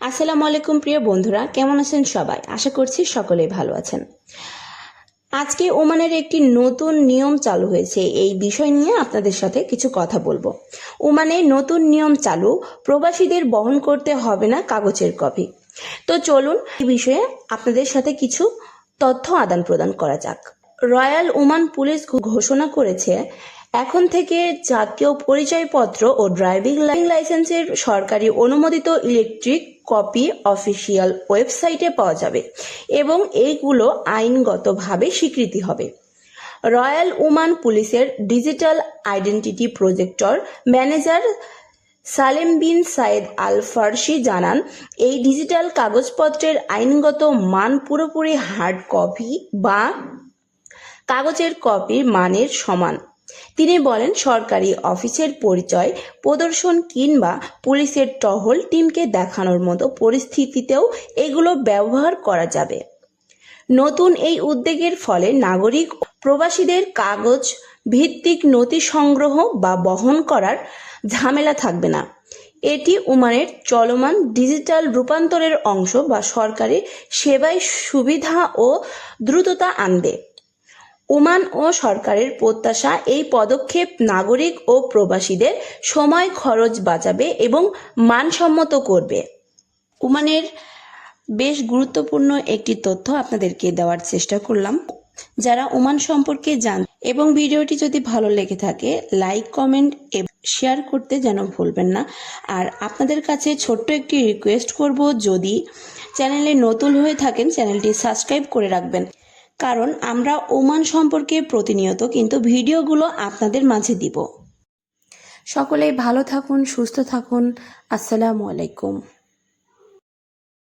আসসালামু আলাইকুম, প্রিয় বন্ধুরা। কেমন আছেন সবাই? আশা করছি সকলেই ভালো আছেন। আজকে ওমানের একটি নতুন নিয়ম চালু হয়েছে। এই বিষয় নিয়ে আপনাদের সাথে কিছু কথা বলব। ওমানে নতুন নিয়ম চালু, প্রবাসীদের বহন করতে হবে না কাগজের কপি। তো চলুন, এই বিষয়ে আপনাদের সাথে কিছু তথ্য আদান প্রদান করা যাক। রয়্যাল ওমান পুলিশ ঘোষণা করেছে, এখন থেকে জাতীয় পরিচয়পত্র ও ড্রাইভিং লাইসেন্সের সরকারি অনুমোদিত ইলেকট্রিক কপি অফিসিয়াল ওয়েবসাইটে পাওয়া যাবে এবং এইগুলো আইনগতভাবে স্বীকৃতি হবে। রয়্যাল উমান পুলিশের digital identity projector manager Salem bin Said Al Farsi জানান, এই ডিজিটাল কাগজপত্রের আইনগত মান পুরোপুরি হার্ড কপি বা কাগজের কপির মানের সমান। তিনি বলেন, সরকারি অফিসের পরিচয়, প্রদর্শন কিংবা পুলিশের টহল টিমকে দেখানোর মতো পরিস্থিতিতেও এগুলো ব্যবহার করা যাবে। নতুন এই উদ্যোগের ফলে নাগরিক প্রবাসীদের কাগজ ভিত্তিক নথি সংগ্রহ বা বহন করার ঝামেলা থাকবে না। এটি ওমানের চলমান ডিজিটাল রূপান্তরের অংশ বা সরকারি সেবায় সুবিধা ও দ্রুততা আনবে। ওমান ও সরকারের প্রত্যাশা এই পদক্ষেপ নাগরিক ও প্রবাসীদের সময় খরচ বাঁচাবে এবং মানসম্মত করবে। ওমানের বেশ গুরুত্বপূর্ণ একটি তথ্য আপনাদেরকে দেওয়ার চেষ্টা করলাম। যারা ওমান সম্পর্কে জান, এবং ভিডিওটি যদি ভালো লেগে থাকে, লাইক, কমেন্ট এবং শেয়ার করতে যেন ভুলবেন না। আর আপনাদের কাছে ছোট্ট একটি রিকোয়েস্ট করব, যদি চ্যানেলে নতুন হয়ে থাকেন, চ্যানেলটি সাবস্ক্রাইব করে রাখবেন। কারণ আমরা ওমান সম্পর্কে প্রতিনিয়ত কিন্তু ভিডিওগুলো আপনাদের মাঝে দিব। সকলেই ভালো থাকুন, সুস্থ থাকুন। আসসালামু আলাইকুম।